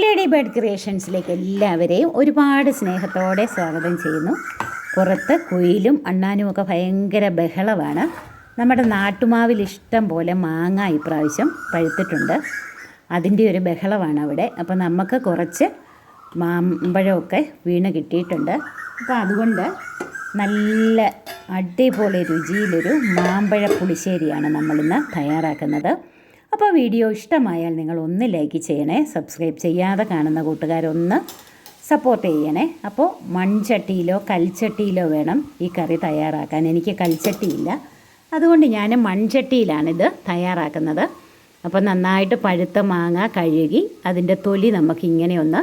Lady bird ക്രിയേഷൻസിലേക്ക് എല്ലാവരെയും ഒരുപാട് സ്നേഹത്തോടെ സ്വാഗതം ചെയ്യുന്നു. പുറത്ത് കുയിലും അണ്ണാനും ഒക്കെ ഭയങ്കര ബഹളമാണ്. നമ്മുടെ നാട്ടുമാവിൽ ഇഷ്ടം പോലെ മാങ്ങ ഇപ്രാവശ്യം പഴുത്തിട്ടുണ്ട്. അതിന്റെ ഒരു ബഹളമാണ് അവിടെ. അപ്പോൾ നമുക്ക് കുറച്ച് മാമ്പഴമൊക്കെ വീണ് കിട്ടിയിട്ടുണ്ട്. അപ്പോൾ അതുകൊണ്ട് നല്ല അടിപൊളി രുചിയിലൊരു മാമ്പഴ പുളിശ്ശേരിയാണ് നമ്മളിന്ന് തയ്യാറാക്കുന്നത്. അപ്പോൾ വീഡിയോ ഇഷ്ടമായാൽ നിങ്ങൾ ഒന്ന് ലൈക്ക് ചെയ്യണേ സബ്സ്ക്രൈബ് ചെയ്യാതെ കാണുന്ന കൂട്ടുകാരൊന്ന് സപ്പോർട്ട് ചെയ്യണേ. അപ്പോൾ മൺചട്ടിയിലോ കൽച്ചട്ടിയിലോ വേണം ഈ കറി തയ്യാറാക്കാൻ. എനിക്ക് കൽച്ചട്ടിയില്ല. അതുകൊണ്ട് ഞാൻ മൺചട്ടിയിലാണിത് തയ്യാറാക്കുന്നത്. അപ്പോൾ നന്നായിട്ട് പഴുത്ത മാങ്ങ കഴുകി അതിന്റെ തൊലി നമുക്ക് ഇങ്ങനെ ഒന്ന്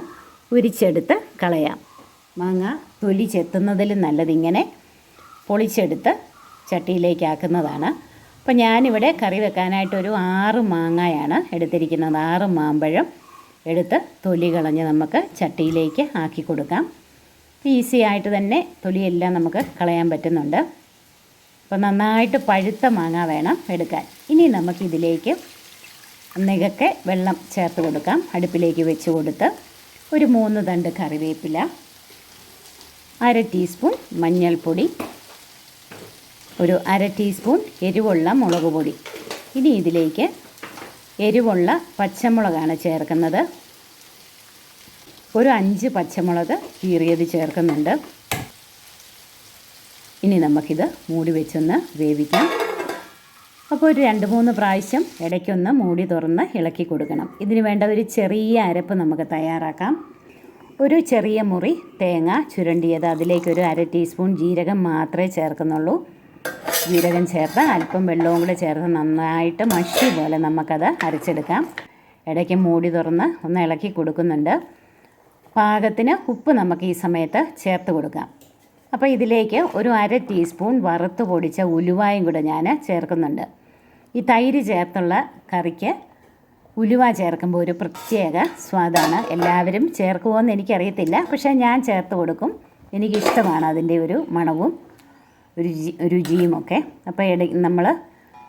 ഉരിച്ചെടുത്ത് കളയാം. മാങ്ങ തൊലി ചെത്തുന്നതിലും നല്ലതിങ്ങനെ പൊളിച്ചെടുത്ത് ചട്ടിയിലേക്ക് ആക്കുന്നതാണ് അപ്പോൾ ഞാനിവിടെ കറി വെക്കാനായിട്ട് ഒരു ആറ് മാങ്ങായാണ് എടുത്തിരിക്കുന്നത്. ആറ് മാമ്പഴം എടുത്ത് തൊലി കളഞ്ഞ് നമുക്ക് ചട്ടിയിലേക്ക് ആക്കി കൊടുക്കാം. ഈസി ആയിട്ട് തന്നെ തൊലിയെല്ലാം നമുക്ക് കളയാൻ പറ്റുന്നുണ്ട്. അപ്പോൾ നന്നായിട്ട് പഴുത്ത മാങ്ങ വേണം എടുക്കാൻ. ഇനി നമുക്കിതിലേക്ക് നികക്കെ വെള്ളം ചേർത്ത് കൊടുക്കാം. അടുപ്പിലേക്ക് വെച്ച് കൊടുത്ത് ഒരു മൂന്ന് തണ്ട് കറിവേപ്പില അര ടീസ്പൂൺ മഞ്ഞൾപ്പൊടി ഒരു അര ടീസ്പൂൺ എരിവുള്ള മുളക് പൊടി. ഇനി ഇതിലേക്ക് എരിവുള്ള പച്ചമുളകാണ് ചേർക്കുന്നത്. ഒരു അഞ്ച് പച്ചമുളക് കീറിയത് ചേർക്കുന്നുണ്ട്. ഇനി നമുക്കിത് മൂടി വെച്ചൊന്ന് വേവിക്കാം. അപ്പോൾ ഒരു രണ്ട് മൂന്ന് പ്രാവശ്യം ഇടയ്ക്കൊന്ന് മൂടി തുറന്ന് ഇളക്കി കൊടുക്കണം. ഇതിന് വേണ്ട ഒരു ചെറിയ അരപ്പ് നമുക്ക് തയ്യാറാക്കാം. ഒരു ചെറിയ മുറി തേങ്ങ ചുരണ്ടിയത് അതിലേക്കൊരു അര ടീസ്പൂൺ ജീരകം മാത്രമേ ചേർക്കുന്നുള്ളൂ. ജീരകം ചേർത്ത് അല്പം വെള്ളവും കൂടെ ചേർത്ത് നന്നായിട്ട് മഷി പോലെ നമുക്കത് അരച്ചെടുക്കാം. ഇടയ്ക്ക് മൂടി തുറന്ന് ഒന്ന് ഇളക്കി കൊടുക്കുന്നുണ്ട്. പാകത്തിന് ഉപ്പ് നമുക്ക് ഈ സമയത്ത് ചേർത്ത് കൊടുക്കാം. അപ്പോൾ ഇതിലേക്ക് ഒരു അര ടീസ്പൂൺ വറുത്ത് പൊടിച്ച ഉലുവായും കൂടെ ഞാൻ ചേർക്കുന്നുണ്ട്. ഈ തൈര് ചേർത്തുള്ള കറിക്ക് ഉലുവ ചേർക്കുമ്പോൾ ഒരു പ്രത്യേക സ്വാദാണ്. എല്ലാവരും ചേർക്കുമോ എന്ന് എനിക്കറിയത്തില്ല. പക്ഷേ ഞാൻ ചേർത്ത് കൊടുക്കും. എനിക്കിഷ്ടമാണ് അതിന്റെ ഒരു മണവും. രുചി രുചിയുമൊക്കെ. അപ്പോൾ ഇട നമ്മൾ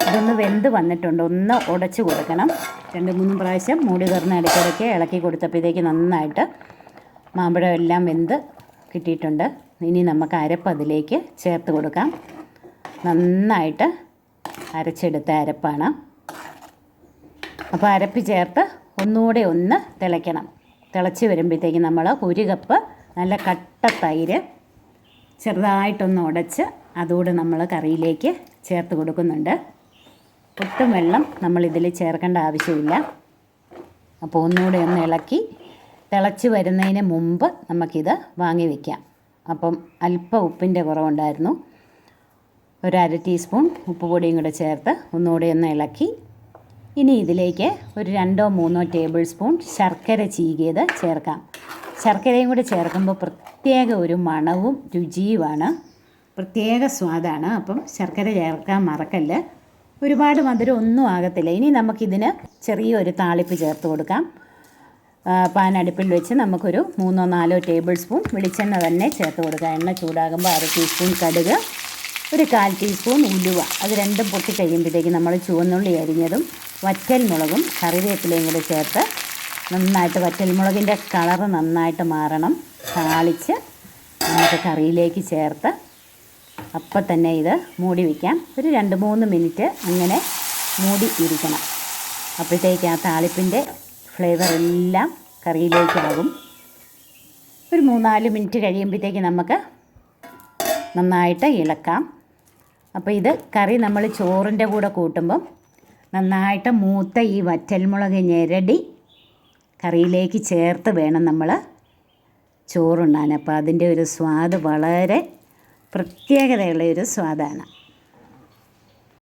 ഇതൊന്ന് വെന്ത് വന്നിട്ടുണ്ട്. ഒന്ന് ഉടച്ച് കൊടുക്കണം. രണ്ട് മൂന്ന് പ്രാവശ്യം മൂടി തുറന്ന് ഇടയ്ക്കിടയ്ക്ക് ഇളക്കി കൊടുത്തപ്പോഴത്തേക്ക് നന്നായിട്ട് മാമ്പഴം എല്ലാം വെന്ത് കിട്ടിയിട്ടുണ്ട്. ഇനി നമുക്ക് അരപ്പ് അതിലേക്ക് ചേർത്ത് കൊടുക്കാം. നന്നായിട്ട് അരച്ചെടുത്ത അരപ്പാണ്. അപ്പോൾ അരപ്പ് ചേർത്ത് ഒന്നുകൂടെ ഒന്ന് തിളയ്ക്കണം. തിളച്ച് വരുമ്പോഴത്തേക്ക് നമ്മൾ ഒരു കപ്പ് നല്ല കട്ട തൈര് ചെറുതായിട്ടൊന്ന് ഉടച്ച് അതുകൂടെ നമ്മൾ കറിയിലേക്ക് ചേർത്ത് കൊടുക്കുന്നുണ്ട്. ഒട്ടും വെള്ളം നമ്മളിതിൽ ചേർക്കേണ്ട ആവശ്യമില്ല. അപ്പോൾ ഒന്നുകൂടെ ഒന്ന് ഇളക്കി തിളച്ച് വരുന്നതിന് മുമ്പ് നമുക്കിത് വാങ്ങി വയ്ക്കാം അപ്പം അല്പം ഉപ്പിന്റെ കുറവുണ്ടായിരുന്നു. ഒരു അര ടീസ്പൂൺ ഉപ്പ് പൊടിയും കൂടെ ചേർത്ത് ഒന്നുകൂടെ ഒന്ന് ഇളക്കി. ഇനി ഇതിലേക്ക് ഒരു രണ്ടോ മൂന്നോ ടേബിൾ സ്പൂൺ ശർക്കര ചീകിയത് ചേർക്കാം. ശർക്കരയും കൂടെ ചേർക്കുമ്പോൾ പ്രത്യേക ഒരു മണവും രുചിയുമാണ്. പ്രത്യേക സ്വാദാണ്. അപ്പം ശർക്കര ചേർക്കാൻ മറക്കല്ല്. ഒരുപാട് മധുരം ഒന്നും ആകത്തില്ല. ഇനി നമുക്കിതിന് ചെറിയൊരു താളിപ്പ് ചേർത്ത് കൊടുക്കാം. പാൻ അടുപ്പിൽ വെച്ച് നമുക്കൊരു മൂന്നോ നാലോ ടേബിൾ സ്പൂൺ വെളിച്ചെണ്ണ തന്നെ ചേർത്ത് കൊടുക്കുക എണ്ണ ചൂടാകുമ്പോൾ അര ടീസ്പൂൺ കടുക് ഒരു കാൽ ടീസ്പൂൺ ഉലുവ. അത് രണ്ടും പൊട്ടി കഴിയുമ്പോഴത്തേക്ക് നമ്മൾ ചുവന്നുള്ളി അരിഞ്ഞതും വറ്റൽ മുളകും കറിവേപ്പിലയും കൂടി ചേർത്ത് നന്നായിട്ട് വറ്റൽമുളകിന്റെ കളറ് നന്നായിട്ട് മാറണം. താളിച്ച് നമുക്ക് കറിയിലേക്ക് ചേർത്ത് അപ്പം തന്നെ ഇത് മൂടി വയ്ക്കാം ഒരു രണ്ട് മൂന്ന് മിനിറ്റ് ഇങ്ങനെ മൂടി ഇരിക്കണം. അപ്പോഴത്തേക്ക് ആ താളിപ്പിന്റെ ഫ്ലേവർ എല്ലാം കറിയിലേക്കാകും. ഒരു മൂന്നാൽ മിനിറ്റ് കഴിയുമ്പോഴത്തേക്ക് നമുക്ക് നന്നായിട്ട് ഇളക്കാം. അപ്പോൾ ഇത് കറി നമ്മൾ ചോറിന്റെ കൂടെ കൂട്ടുമ്പം നന്നായിട്ട് മൂത്ത ഈ വറ്റൽമുളക് ഞെരടി കറിയിലേക്ക് ചേർത്ത് വേണം നമ്മൾ ചോറുണ്ണാൻ. അപ്പോൾ അതിന്റെ ഒരു സ്വാദ് വളരെ പ്രത്യേകതയുള്ള ഒരു സ്വാദാണ്.